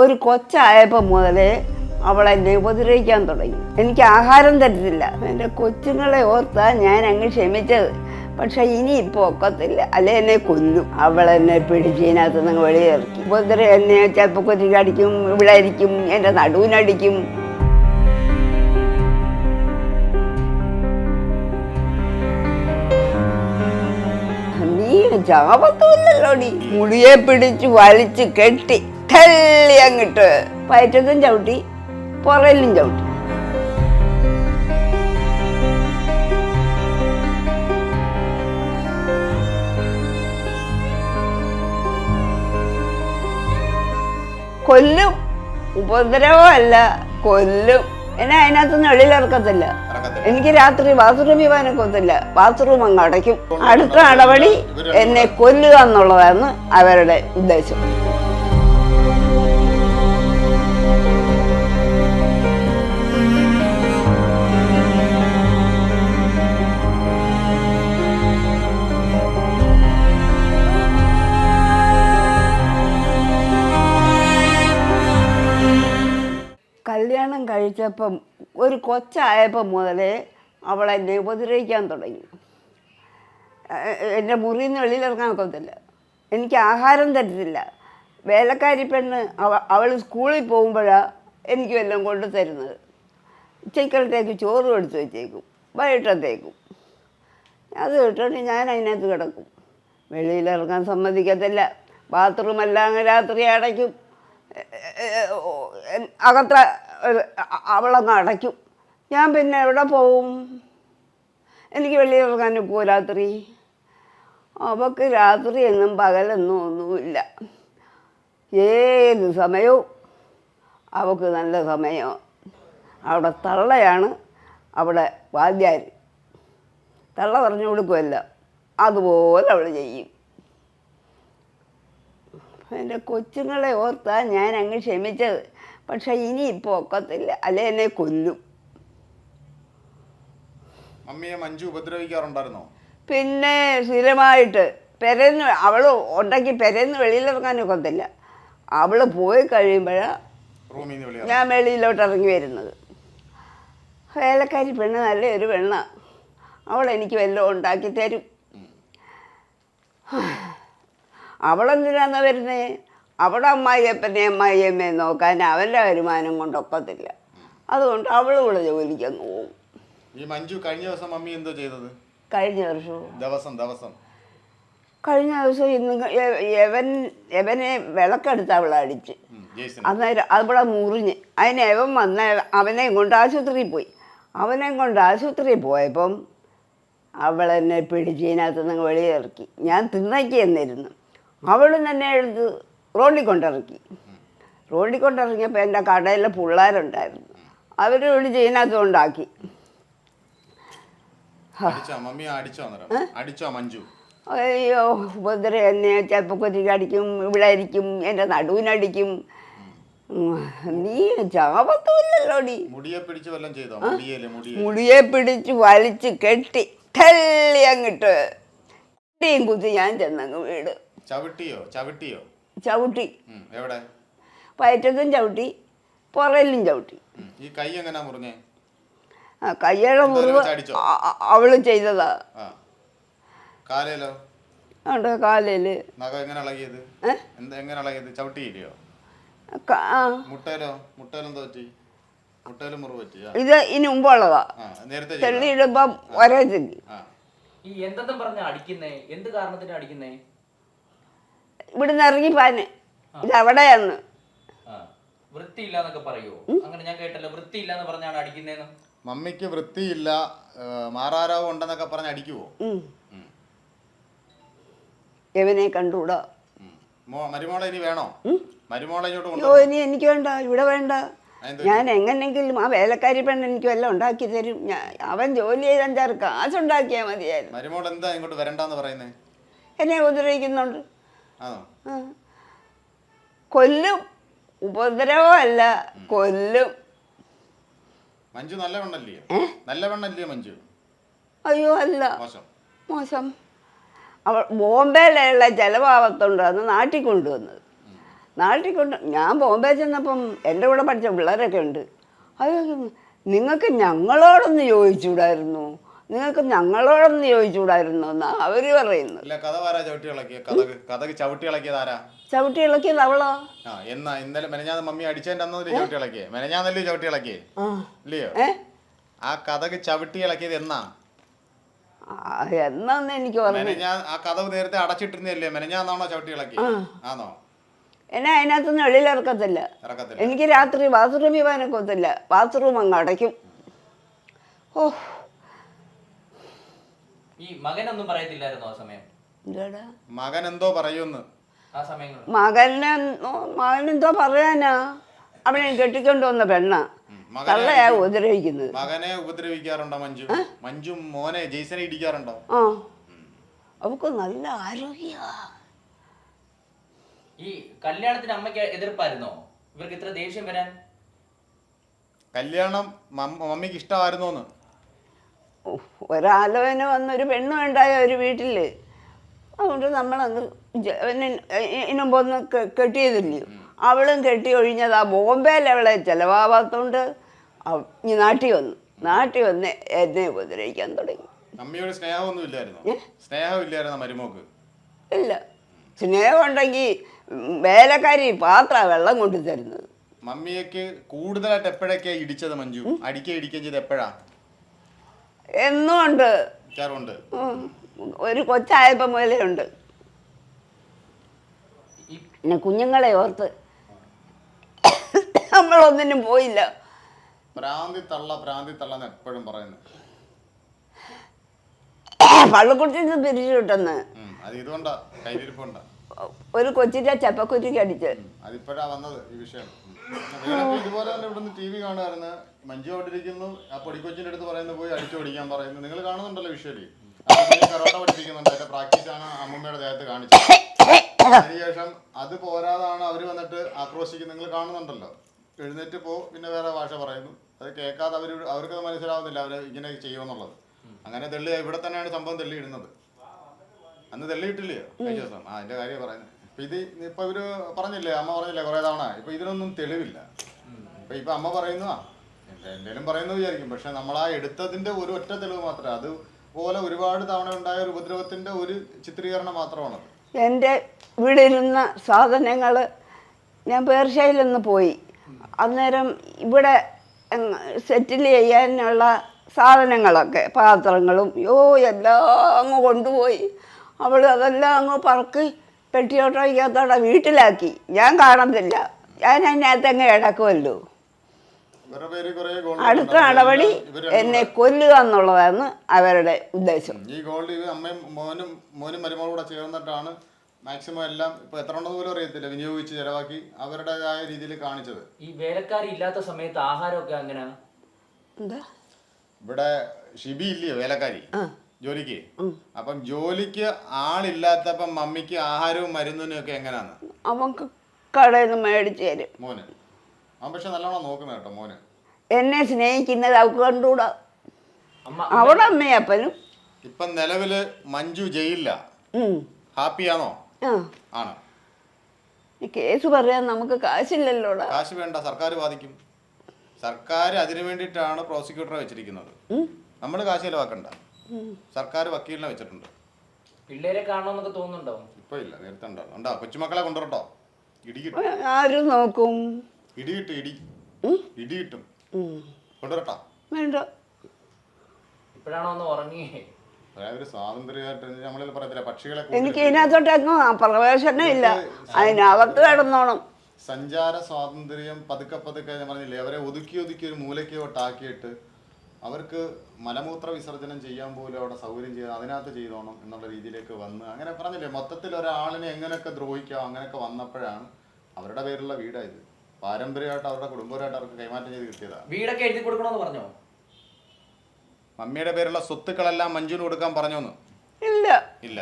ഒരു കൊച്ചായപ്പോൾ മുതലേ അവൾ എന്നെ ഉപദ്രവിക്കാൻ തുടങ്ങി. എനിക്ക് ആഹാരം തരത്തില്ല. എന്റെ കൊച്ചുങ്ങളെ ഓർത്താ ഞാൻ അങ്ങ് ക്ഷമിച്ചത്. പക്ഷെ ഇനി ഇപ്പോൾ ഒക്കത്തില്ല. അല്ലെ എന്നെ കൊന്നു. അവൾ എന്നെ പിടിച്ച് ഇതിനകത്ത് നിന്ന് വെളിയിറക്കി. ഉപദ്ര എന്നെ ചിലപ്പോൾ കൊച്ചിക്കടിക്കും ഇവിടെ അടിക്കും എന്റെ നടുവിനടിക്കും നീ ചാപത്തുമില്ലല്ലോടി മുടിയെ പിടിച്ച് വലിച്ചു കെട്ടി. തള്ളി അങ്ങിട്ട്. പയറ്റത്തും ചവിട്ടി പുറയിലും ചവിട്ടി. കൊല്ലും. ഉപദ്രവമല്ല കൊല്ലും. എന്നെ അതിനകത്തുനിന്ന് വെളിയിലിറക്കത്തില്ല. ഇറക്കത്തില്ല. എനിക്ക് രാത്രി ബാത്റൂമിൽ പോകാനൊക്കെ കൊത്തില്ല ബാത്റൂം അങ്ങ് അടയ്ക്കും. അടുത്ത നടപടി എന്നെ കൊല്ലുക എന്നുള്ളതാണ് അവരുടെ ഉദ്ദേശം. കഴിച്ചപ്പം ഒരു കൊച്ചായപ്പം മുതലേ അവൾ എന്നെ ഉപദ്രവിക്കാൻ തുടങ്ങി. എന്റെ മുറിയിൽ നിന്ന് വെളിയിലിറങ്ങാൻ ഒക്കത്തില്ല. എനിക്ക് ആഹാരം തരത്തില്ല. വേലക്കാരി പെണ്ണ് അവ അവൾ സ്കൂളിൽ പോകുമ്പോഴാണ് എനിക്ക് എല്ലാം കൊണ്ടു തരുന്നത്. ഉച്ചക്കലത്തേക്ക് ചോറ് എടുത്ത് വെച്ചേക്കും വൈകിട്ടത്തേക്കും. അത് കിട്ടുകൊണ്ട് ഞാൻ അതിനകത്ത് കിടക്കും. വെളിയിലിറങ്ങാൻ സമ്മതിക്കത്തില്ല. ബാത്റൂമെല്ലാം രാത്രി അടയ്ക്കും. അകത്ത അവളങ്ങ് അടയ്ക്കും. ഞാൻ പിന്നെ എവിടെ പോവും? എനിക്ക് വെളിയിലിറങ്ങാൻ പോകും രാത്രി? അവൾക്ക് രാത്രി എന്നും പകലെന്നും ഒന്നുമില്ല. ഏത് സമയവും അവൾക്ക് നല്ല സമയം. അവിടെ തള്ളയാണ് അവിടെ വാദ്യാർ തള്ള പറഞ്ഞു കൊടുക്കുമല്ല അതുപോലെ അവൾ ചെയ്യും. എന്റെ കൊച്ചുങ്ങളെ ഓർത്താ ഞാൻ അങ്ങ് ക്ഷമിച്ചത്. പക്ഷെ ഇനി ഇപ്പോൾ ഒക്കത്തില്ല അല്ലെ എന്നെ കൊല്ലും മമ്മിയെ മഞ്ജു ഉപദ്രവിക്കാറുണ്ടായിരുന്നോ? പിന്നെ സ്ഥിരമായിട്ട് പെരന്ന് അവൾ ഉണ്ടാക്കി പെരന്ന് വെളിയിലിറങ്ങാൻ ഒക്കത്തില്ല. അവൾ പോയി കഴിയുമ്പോഴാണ് ഞാൻ വെളിയിലോട്ട് ഇറങ്ങി വരുന്നത്. വേലക്കാരി പെണ്ണ് നല്ല ഒരു പെണ്ണ. അവൾ എനിക്ക് വല്ലതും ഉണ്ടാക്കി തരും. അവളെന്തിനാന്നാ വരുന്നേ? അവിടെ അമ്മായിയപ്പനെ അമ്മായിയമ്മയെ നോക്കാൻ അവന്റെ വരുമാനം കൊണ്ടൊക്കത്തില്ല. അതുകൊണ്ട് അവളും ഇവിടെ ജോലിക്കങ്ങ് പോകും. ഈ മഞ്ജു കഴിഞ്ഞ ദിവസം മമ്മി എന്തോ ചെയ്തത്? കഴിഞ്ഞ വർഷവും ദിവസം ദിവസം. കഴിഞ്ഞ ദിവസം ഇന്ന് യവൻ യവനെ വിളക്കെടുത്ത് അവൾ അടിച്ച്. അന്നേരം അവിടെ മുറിഞ്ഞ്. അതിന് യവൻ വന്ന അവനെയും കൊണ്ട് ആശുപത്രിയിൽ പോയി. അവനെയും കൊണ്ട് ആശുപത്രിയിൽ പോയപ്പം അവൾ എന്നെ പിടിച്ച് ഇതിനകത്ത് നിന്ന് വെളിയിറക്കി ഞാൻ തിന്നയ്ക്ക് എന്നിരുന്നു അവൾ തന്നെ എടുത്ത് റോഡിൽ കൊണ്ടിറക്കി റോഡിൽ കൊണ്ടിറങ്ങിയപ്പോൾ എന്റെ കടയിലെ പിള്ളേരുണ്ടായിരുന്നു. അവർ ഒരു ചെയ്യുന്നത് മഞ്ജു? അയ്യോ ഉപദ്ര എന്നെ ചിലപ്പോൾ കൊച്ചിക്ക് അടിക്കും ഇവിടെ അടിക്കും എന്റെ നടുവിനടിക്കും. നീ ചാപത്തുമില്ലല്ലോടി മുടിയെ പിടിച്ച് വലിച്ച് കെട്ടി തള്ളി അങ്ങിട്ട്. കുട്ടിയും കുത്തി ഞാൻ ചെന്നങ്ങ് വീട്. ചവിട്ടിയോ? ചവിട്ടിയോ? ചവിട്ടി. എവിടെ? പയറ്റത്തും ചവിട്ടി പുറയിലും ചവിട്ടി. ഈ കൈ എങ്ങനെയാ മുറിഞ്ഞേ? ആ കയ്യുടെ മുറിവ് അവൾ ചെയ്തതാ. കാലിൽ? എങ്ങനെ എങ്ങനെ ഇത് ഇനി മുമ്പുള്ളതാ. ചെള്ളിയിടുമ്പം ഒരേ ചെല്ലി ഈ എന്തെന്നും പറഞ്ഞ അടിക്കുന്നേ? എന്ത് കാരണത്തിന് അടിക്കുന്നേ? ഇവിടുന്ന് ഇറങ്ങി പാന് ഇത് അവിടെയാന്ന് ആ. വൃത്തിയില്ല എന്നൊക്കെ പറയുമോ അങ്ങനെ ഞാൻ കേട്ടല്ലോ. വൃത്തിയില്ല എന്ന് പറഞ്ഞാണ് അടിക്കുന്നേന്ന്. മമ്മിക്ക് വൃത്തിയില്ല മാറാരോ ഉണ്ടെന്നൊക്കെ പറഞ്ഞ് അടിക്കുവോ? ഉം. കണ്ടൂടാ ഇവനെ കണ്ടുകൂടാ. ഉം. മോ- മരുമോളെ ഇനി വേണോ? മരുമോളെ ഇങ്ങോട്ട് അയ്യോ ഇനി എനിക്ക് വേണ്ട ഇവിടെ വേണ്ട. അതെന്ത് ഞാൻ എങ്ങനെങ്കിലും ആ വേലക്കാരി പെണ്ണ് എനിക്ക് വല്ലതും ഉണ്ടാക്കി തരും. ഞാൻ അവൻ ജോലി ചെയ്ത് അഞ്ചാറ് കാശുണ്ടാക്കിയാൽ മതിയായിരുന്നു. മരുമോൾ എന്താ ഇങ്ങോട്ട് വരണ്ടെന്ന് പറയുന്നത് എന്നെ ഉപദ്രവിക്കുന്നുണ്ട്. കൊല്ലും. ഉപദ്രവമല്ല കൊല്ലും. മഞ്ജു നല്ല വെണ്ണല്ലേ നല്ല വെണ്ണല്ലേ മഞ്ജു? അയ്യോ അല്ല. മോശം. മോശം. അവൾ ബോംബെയിലുള്ള ജലഭാവത്തുണ്ട് അന്ന് നാട്ടിൽ കൊണ്ടുവന്നത്. നാട്ടിൽ കൊണ്ട് ഞാൻ ബോംബെ ചെന്നപ്പം എന്റെ കൂടെ പഠിച്ച പിള്ളേരൊക്കെ ഉണ്ട്. അയ്യോ നിങ്ങൾക്ക് ഞങ്ങളോടൊന്ന് ചോദിച്ചുകൂടായിരുന്നു നിങ്ങൾക്ക് ഞങ്ങളോടൊന്ന് ചോദിച്ചുകൂടായിരുന്നു എന്നാ അവർ പറയുന്നത്. ഇല്ല കഥ ആരാ ചവിട്ടി ഇളക്കിയ. കഥക് കഥക് ചവിട്ടി ഇളക്കിയത് ആരാ? ചവിട്ടി ഇളക്കിയത് അവളോ? ആ എന്നാ ഇന്നലെ മെനഞ്ഞാന്ന് മമ്മി അടിച്ചതിന്റെ അന്നല്ലേ ചവിട്ടി ഇളക്കിയേ. മെനഞ്ഞാന്നല്ലേ ചവിട്ടി ഇളക്കിയേ? ഇല്ലയോ? ആ കഥക് ചവിട്ടി ഇളക്കിയത് എന്നാ? എന്നാന്ന് എനിക്ക് മെനഞ്ഞാ ആ കഥവ് നേരത്തെ അടച്ചിട്ടിരുന്നല്ലേ മെനഞ്ഞാന്നാണോ ചവിട്ടി ഇളക്കി ആണോ എന്നെ അതിനകത്തൊന്നും വെളിയിലിറക്കത്തില്ല ഇറക്കത്തില്ല. എനിക്ക് രാത്രി ബാത്റൂമിൽ പോകാനൊക്കെ ഒത്തില്ല. ബാത്റൂം അങ്ങ് അടയ്ക്കും. ഓ ഈ മകനൊന്നും പറയത്തില്ലായിരുന്നു ആ സമയം? എന്താടാ മകൻ എന്തോ പറയുമെന്ന് ആ സമയങ്ങളിൽ. മകനെ മകനെന്തോ പറയാനാ. അവനെ കെട്ടിക്കൊണ്ട് വന്ന പെണ്ണ. മകനെ ഉപദ്രവിക്കുന്നത്. മകനെ ഉപദ്രവിക്കാറുണ്ടോ മഞ്ജു? മഞ്ജു മോനെ ജെയ്സനെ ഇടിക്കാറുണ്ടോ? ആ. അവക്ക് നല്ല ആരോഗ്യ. ഈ കല്യാണത്തിന് അമ്മയ്ക്ക് എതിർപ്പായിരുന്നോ? ഇവർക്ക് ഇത്ര ദേഷ്യം വരാൻ? കല്യാണം മം- മമ്മിക്ക് ഇഷ്ടമായിരുന്നോന്ന്. ഒരാലോചന വന്നൊരു പെണ്ണ് വേണ്ടായ ഒരു വീട്ടിൽ അതുകൊണ്ട് പിന്നെ ഇനുമ്പൊന്ന് കെട്ടിയതില്ലയോ അവളും കെട്ടി ഒഴിഞ്ഞത്. ആ ബോംബെയിൽ അവളെ ചിലവാകാത്തോണ്ട് അവ- ഇനി നാട്ടിൽ വന്നു. നാട്ടിൽ വന്ന് എന്നെ ഉപദ്രവിക്കാൻ തുടങ്ങി. മമ്മിയോട് സ്നേഹമൊന്നും ഇല്ലായിരുന്നോ? സ്നേഹം മരുമോക്ക്? ഇല്ല. സ്നേഹം ഉണ്ടെങ്കിൽ വേലക്കാരി പാത്ര വെള്ളം കൊണ്ടു തരുന്നത്. മമ്മിയൊക്കെ കൂടുതലായിട്ട് എപ്പോഴൊക്കെ ഇടിച്ചത് മഞ്ജു? അടിക്കുക ഇടിക്കുകയും ചെയ്ത് എപ്പോഴാ? എന്നും ഉണ്ട് ഇരിക്കാറുണ്ട് ഉം. ഒരു കൊച്ചായപ്പം മുതലേ ഉണ്ട്. പിന്നെ കുഞ്ഞുങ്ങളെ ഓർത്ത് നമ്മളൊന്നിനും പോയില്ല. ഭ്രാന്തി തള്ള ഭ്രാന്തി തള്ള എന്ന് എപ്പോഴും പറയുന്നത്. പള്ളിക്കുട്ടിന്ന് പിരിച്ചു കിട്ടുന്ന അത് ഇതുകൊണ്ടാ കയ്യിലിരിപ്പുണ്ടാ ഒരു കൊച്ചിന്റെ ചപ്പക്കുറ്റിക്ക് അടിച്ച്. അതിപ്പോഴാ വന്നത് ഈ വിഷയം. ഉം. വീണപ്പോ ഇതുപോലെ തന്നെ ഇവിടുന്ന് ടി വി കാണുമായിരുന്നു മഞ്ജു അവിടെ ആ പൊടിക്കൊച്ചിന്റെ അടുത്ത് പറയുന്നു പോയി അടിച്ചു ഓടിക്കാൻ പറയുന്നു. നിങ്ങൾ കാണുന്നുണ്ടല്ലോ വിഷ്വലി. കറോട്ട പഠിപ്പിക്കുന്നുണ്ട്. അതിന്റെ പ്രാക്ടീസ് ആണ് അമ്മമ്മയുടെ ദേഹത്ത് കാണിച്ചത്. അതിനുശേഷം അത് പോരാതാണ് അവർ വന്നിട്ട് ആക്രോശിക്കുന്നത്. നിങ്ങൾ കാണുന്നുണ്ടല്ലോ. എഴുന്നേറ്റ് പോ പിന്നെ വേറെ ഭാഷ പറയുന്നു. അത് കേൾക്കാതെ അവർ അവർക്കത് മനസ്സിലാവുന്നില്ല. അവർ ഇങ്ങനെ ചെയ്യുമെന്നുള്ളത്. അങ്ങനെ തെള്ളി ഇവിടെ തന്നെയാണ് സംഭവം തെള്ളിയിടുന്നത്. അന്ന് തെളിയിട്ടില്ലയോ കഴിഞ്ഞ ദിവസം. ആ അതിന്റെ കാര്യം പറയുന്നത് ഇപ്പൊ ഇത് ഇപ്പൊ ഇവർ പറഞ്ഞില്ലേ അമ്മ പറഞ്ഞില്ലേ കുറെ തവണ? ഇപ്പൊ ഇതിനൊന്നും തെളിവില്ല. ഇപ്പൊ ഇപ്പൊ അമ്മ പറയുന്നു ആ എന്ത- എന്തേലും പറയുന്നു വിചാരിക്കും. പക്ഷെ നമ്മൾ ആ എടുത്തതിന്റെ ഒരു ഒറ്റ തെളിവ് മാത്രമേ അത് അതുപോലെ ഒരുപാട് തവണ ഉണ്ടായ ഒരു ഉപദ്രവത്തിന്റെ ഒരു ചിത്രീകരണം മാത്രമാണത്. എന്റെ വീടിരുന്ന സാധനങ്ങൾ ഞാൻ പേർഷ്യയിലൊന്ന് പോയി. അന്നേരം ഇവിടെ സെറ്റിൽ ചെയ്യാനുള്ള സാധനങ്ങളൊക്കെ പാത്രങ്ങളും യോ എല്ലാം അങ്ങ് കൊണ്ടുപോയി. അവൾ അതെല്ലാം അങ്ങ് പറക്കി പെട്ടിയോട്ടോയ്ക്കകത്തോടെ വീട്ടിലാക്കി. ഞാൻ കാണത്തില്ല ഞാൻ അതിനകത്ത് അങ്ങ് ഗോൾഡ് അടുത്ത നടപടി എന്നെ കൊല്ലുക എന്നുള്ളതാണ് അവരുടെ ഉദ്ദേശം. ഈ ഗോൾഡ് അമ്മയും മോനും മോനും മരുമോളും കൂടെ ചേർന്നിട്ടാണ് മാക്സിമം എല്ലാം ഇപ്പൊ എത്ര ഉണ്ടെന്ന് പോലും അറിയത്തില്ല. വിനിയോഗിച്ച് ചെലവാക്കി അവരുടേതായ രീതിയിൽ കാണിച്ചത്. ഈ വേലക്കാരി ഇല്ലാത്ത സമയത്ത് ആഹാരമൊക്കെ അങ്ങനെ എന്താ? ഇവിടെ ഷിബി ഇല്ലയോ വേലക്കാരി? ജോലിക്ക്? അപ്പം ജോലിക്ക് ആളില്ലാത്തപ്പം മമ്മിക്ക് ആഹാരവും മരുന്നിനും ഒക്കെ എങ്ങനെയാന്ന് അവൻക്ക് കടയിൽ നിന്ന് മേടിച്ച് തരും. മോന്? അവൻ പക്ഷെ നല്ലോണം നോക്കുന്ന കേട്ടോ മോന്. എന്നെ സ്നേഹിക്കുന്നത് അവൾക്ക് കണ്ടുകൂടാ? അമ്മ അവിടെ അമ്മയപ്പനും ഇപ്പം നിലവിൽ മഞ്ജു ജയിലില്ല ഉം. ഹാപ്പിയാണോ? ആ. ആണ്. ഈ കേസ് പറയാൻ നമുക്ക് കാശില്ലല്ലോടാ. കാശ് വേണ്ട സർക്കാർ ബാധിക്കും. സർക്കാർ അതിനു വേണ്ടിയിട്ടാണ് പ്രോസിക്യൂട്ടറെ വെച്ചിരിക്കുന്നത്. നമ്മൾ കാശ് ചിലവാക്കണ്ട. സർക്കാർ വക്കീലിനെ വെച്ചിട്ടുണ്ട്. പിള്ളേരെ കാണണമെന്നൊക്കെ തോന്നുന്നുണ്ടോ? ഇപ്പൊ ഇല്ല നേരത്തെ ഉണ്ടാവും ഉണ്ടാ കൊച്ചുമക്കളെ കൊണ്ടുവരട്ടോ. ഇടി കിട്ടും. ആരും നോക്കും. ഇടി കിട്ടും ഇടി. ഇടി കിട്ടും. കൊണ്ടുവരട്ടോ. വേണ്ട. ഇപ്പോഴാണോ ഒന്ന് ഉറങ്ങിയേ ഒരു സ്വാതന്ത്ര്യമായിട്ട് നമ്മളിൽ പറയത്തില്ല. പക്ഷികളെ എനിക്ക് ഇതിനകത്തോട്ട് ഇതിനകത്തോട്ടങ്ങും പ്രവേശനം ഇല്ല. അതിനകത്ത് കിടന്നോണം. സഞ്ചാര സ്വാതന്ത്ര്യം പതുക്കെ പതുക്കെ ഞാൻ പറഞ്ഞില്ലേ അവരെ ഒതുക്കി ഒതുക്കി ഒരു മൂലയ്ക്കോട്ടാക്കിയിട്ട് അവർക്ക് മലമൂത്ര വിസർജനം ചെയ്യാൻ പോലും അവിടെ സൗകര്യം ചെയ്ത് അതിനകത്ത് ചെയ്തോണം എന്നുള്ള രീതിയിലേക്ക് വന്ന്. അങ്ങനെ പറഞ്ഞില്ലേ മൊത്തത്തിൽ ഒരാളിനെ എങ്ങനെയൊക്കെ ദ്രോഹിക്കാം അങ്ങനെയൊക്കെ വന്നപ്പോഴാണ് അവരുടെ പേരുള്ള വീടായത് പാരമ്പര്യമായിട്ട് അവരുടെ കുടുംബപരമായിട്ട് അവർക്ക് കൈമാറ്റം ചെയ്ത് കിട്ടിയതാണ് വീടൊക്കെ എഴുതി കൊടുക്കണമെന്ന് പറഞ്ഞോ? മമ്മിയുടെ പേരുള്ള സ്വത്തുക്കളെല്ലാം മഞ്ജുവിന് കൊടുക്കാൻ പറഞ്ഞോന്ന്? ഇല്ല. ഇല്ല.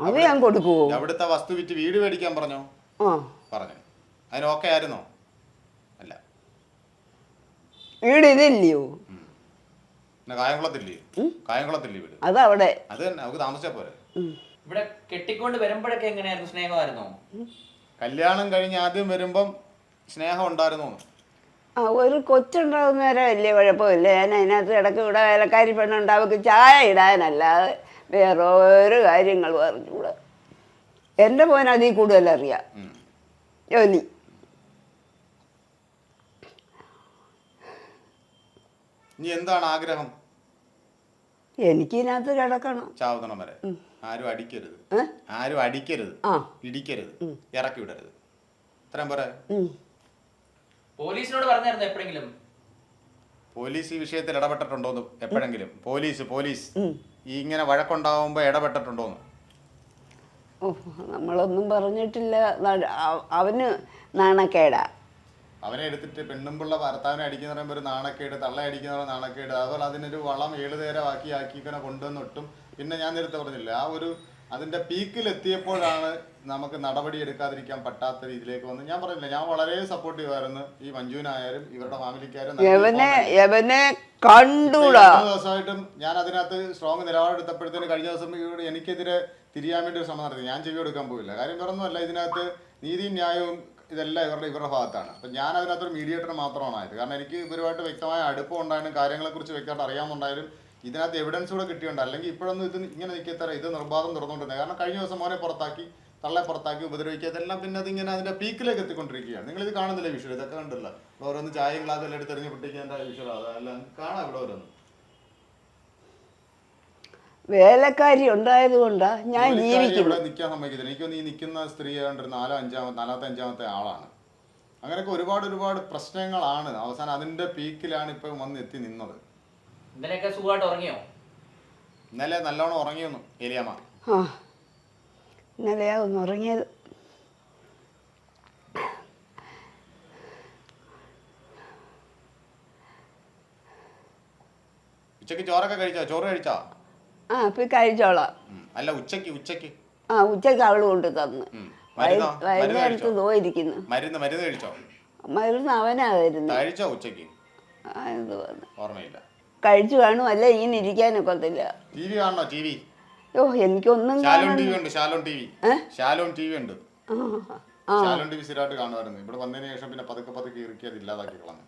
അത് ഞാൻ കൊടുക്കുവോ? അവിടുത്തെ വസ്തു വിറ്റ് വീട് മേടിക്കാൻ പറഞ്ഞോ? ആ. പറഞ്ഞു. അതിന് ഓക്കെ ആയിരുന്നോ? വീട്? ഇതില്ലയോ അത് തന്നെ നമുക്ക് താമസിച്ചാ പോരെ. ഇവിടെ കെട്ടിക്കൊണ്ട് വരുമ്പോഴൊക്കെ എങ്ങനെയായിരുന്നു സ്നേഹമായിരുന്നോ? കല്യാണം കഴിഞ്ഞ് ആദ്യം വരുമ്പം സ്നേഹം ഉണ്ടായിരുന്നു ആ ഒരു കൊച്ചുണ്ടാകുന്നവരെ വലിയ കുഴപ്പമില്ല. ഞാൻ അതിനകത്ത് ഇടയ്ക്ക് ഇവിടെ വേലക്കാരി പെണ്ണുണ്ടാവുക ചായ ഇടാനല്ലാതെ വേറെ ഓരോ കാര്യങ്ങൾ പറഞ്ഞുകൂടെ എന്റെ കൂടുതൽ അറിയാം. ജോലി. ഇനി എന്താണ് ആഗ്രഹം? എനിക്ക് ഇതിനകത്ത് കിടക്കണം. ചാവുന്നണം വരെ. ആരും അടിക്കരുത്. ഏ? ആരും അടിക്കരുത്. ആ. ഇടിക്കരുത്. ഇറക്കി വിടരുത്. ഇത്രയും പോരെ. ഉം. പോലീസിനോട് പറഞ്ഞായിരുന്നു എപ്പോഴെങ്കിലും? പോലീസ് ഈ വിഷയത്തിൽ ഇടപെട്ടിട്ടുണ്ടോന്ന് എപ്പോഴെങ്കിലും. Police police. ഈ ഇങ്ങനെ വഴക്കുണ്ടാവുമ്പോ ഇടപെട്ടിട്ടുണ്ടോന്ന്? ഓ നമ്മളൊന്നും പറഞ്ഞിട്ടില്ല. ന- അവ- അവന് നാണക്കേടാ. അവനെ എടുത്തിട്ട് പെണ്ണുമ്പിള്ള ഭർത്താവിനെ അടിക്കുന്ന പറയുമ്പോൾ ഒരു നാണക്കേട് തള്ള അടിക്കുന്ന നാണക്കേട് അതുപോലെ അതിനൊരു വളം ഏഴുതേരമാക്കി ആക്കി ആക്കിക്കനെ കൊണ്ടുവന്നിട്ടും പിന്നെ ഞാൻ നേരത്തെ പറഞ്ഞില്ല ആ ഒരു അതിന്റെ പീക്കിൽ എത്തിയപ്പോഴാണ് നമുക്ക് നടപടി എടുക്കാതിരിക്കാൻ പറ്റാത്ത രീതിയിലേക്ക് വന്ന്. ഞാൻ പറഞ്ഞില്ല ഞാൻ വളരെ സപ്പോർട്ടീവ് ആയിരുന്നു ഈ മഞ്ജുവിനായാലും ഇവരുടെ ഫാമിലിക്കാരും ദിവസമായിട്ടും ഞാൻ അതിനകത്ത് സ്ട്രോങ് നിലപാടെടുത്തപ്പോഴത്തേന് കഴിഞ്ഞ ദിവസം ഇവിടെ എനിക്കെതിരെ തിരിയാൻ വേണ്ടി ഒരു ശ്രമം നടത്തി. ഞാൻ ചെവി കൊടുക്കാൻ പോയില്ല. കാര്യം വേറൊന്നുമല്ല ഇതിനകത്ത് നീതിയും ന്യായവും ഇതെല്ലാം ഇവരുടെ ഇവരുടെ ഭാഗത്താണ്. അപ്പം ഞാൻ അതിനകത്തൊരു മീഡിയേറ്റർ മാത്രമാണ് ആയത്. കാരണം എനിക്ക് ഇവരുമായിട്ട് വ്യക്തമായ അടുപ്പം ഉണ്ടായാലും കാര്യങ്ങളെക്കുറിച്ച് വ്യക്തമായിട്ട് അറിയാമെന്നുണ്ടായാലും ഇതിനകത്ത് എവിഡൻസ് കൂടെ കിട്ടിയുണ്ട് അല്ലെങ്കിൽ ഇപ്പോഴൊന്നും ഇത് ഇങ്ങനെ നിൽക്കത്തര ഇത് നിർബാധം തുറന്നുകൊണ്ടിരുന്നത് കാരണം കഴിഞ്ഞ ദിവസം മോനെ പുറത്താക്കി തള്ളെ പുറത്താക്കി ഉപദ്രവിക്കുക ഇതെല്ലാം പിന്നെ അതിങ്ങനെ അതിന്റെ പീക്കിലേക്ക് എത്തിക്കൊണ്ടിരിക്കുകയാണ്. നിങ്ങൾ ഇത് കാണുന്നില്ല വിഷയം ഇതൊക്കെ കണ്ടല്ലോ ഓരോന്ന് ചായയും ഗ്ലാസ് എല്ലാം എടുത്തെറിഞ്ഞ് പൊട്ടിക്കേണ്ട വിഷയം അതെല്ലാം കാണാം ഇവിടെ ഓരോന്ന്. വേലക്കാരി ഉണ്ടായത് കൊണ്ടാ ഞാൻ ജീവിക്കുന്നത്. ഇവിടെ നിൽക്കാൻ സമ്മതിക്കത്തില്ല. എനിക്കൊന്ന് ഈ നിൽക്കുന്ന സ്ത്രീ നാലോ അഞ്ചാമത്തെ നാലാമത്തെ അഞ്ചാമത്തെ ആളാണ്. അങ്ങനെയൊക്കെ ഒരുപാട് ഒരുപാട് പ്രശ്നങ്ങളാണ്. അവസാനം അതിന്റെ പീക്കിലാണ് ഇപ്പൊ വന്ന് എത്തി നിന്നത്. ഇന്നലെയൊക്കെ സുഖമായിട്ട് ഉറങ്ങിയോ? ഇന്നലെ നല്ലോണം ഉറങ്ങിയൊന്നു ഏലിയാമ്മ ആ ഇന്നലെയാ ഒന്ന് ഉറങ്ങിയത്. ഉച്ചയ്ക്ക് ചോറൊക്കെ കഴിച്ചോ? ചോറ് കഴിച്ചോ? ആ ഇപ്പം കഴിച്ചോളാം. അല്ല ഉച്ചയ്ക്ക് ഉച്ചയ്ക്ക് ആ ഉച്ചയ്ക്ക് അവൾ കൊണ്ട് തന്നു. വൈകുന്നേരത്ത് കഴിച്ചോ? പോയിരിക്കുന്നു മരുന്ന് മരുന്ന് കഴിച്ചോ? മരുന്ന് അവനാ വരുന്നത് കഴിച്ചോ ഉച്ചയ്ക്ക് ഓർമ്മയില്ല. കഴിച്ചു കാണും. അല്ല ഇങ്ങനെ ഇരിക്കാനൊക്കത്തില്ല ടി വി കാണണോ? T V? ഓ എനിക്കൊന്നും ശാലോൺ ടി വി ഉണ്ട് Shalom T V? Shalom T V ഉണ്ട്. ശാലോൺ ടി വി സ്ഥിരമായിട്ട് കാണുമായിരുന്നു. ഇവിടെ വന്നതിന് ശേഷം പിന്നെ പതുക്കെ പതുക്കെ ഇറക്കി അത് ഇല്ലാതാക്കി കളഞ്ഞു.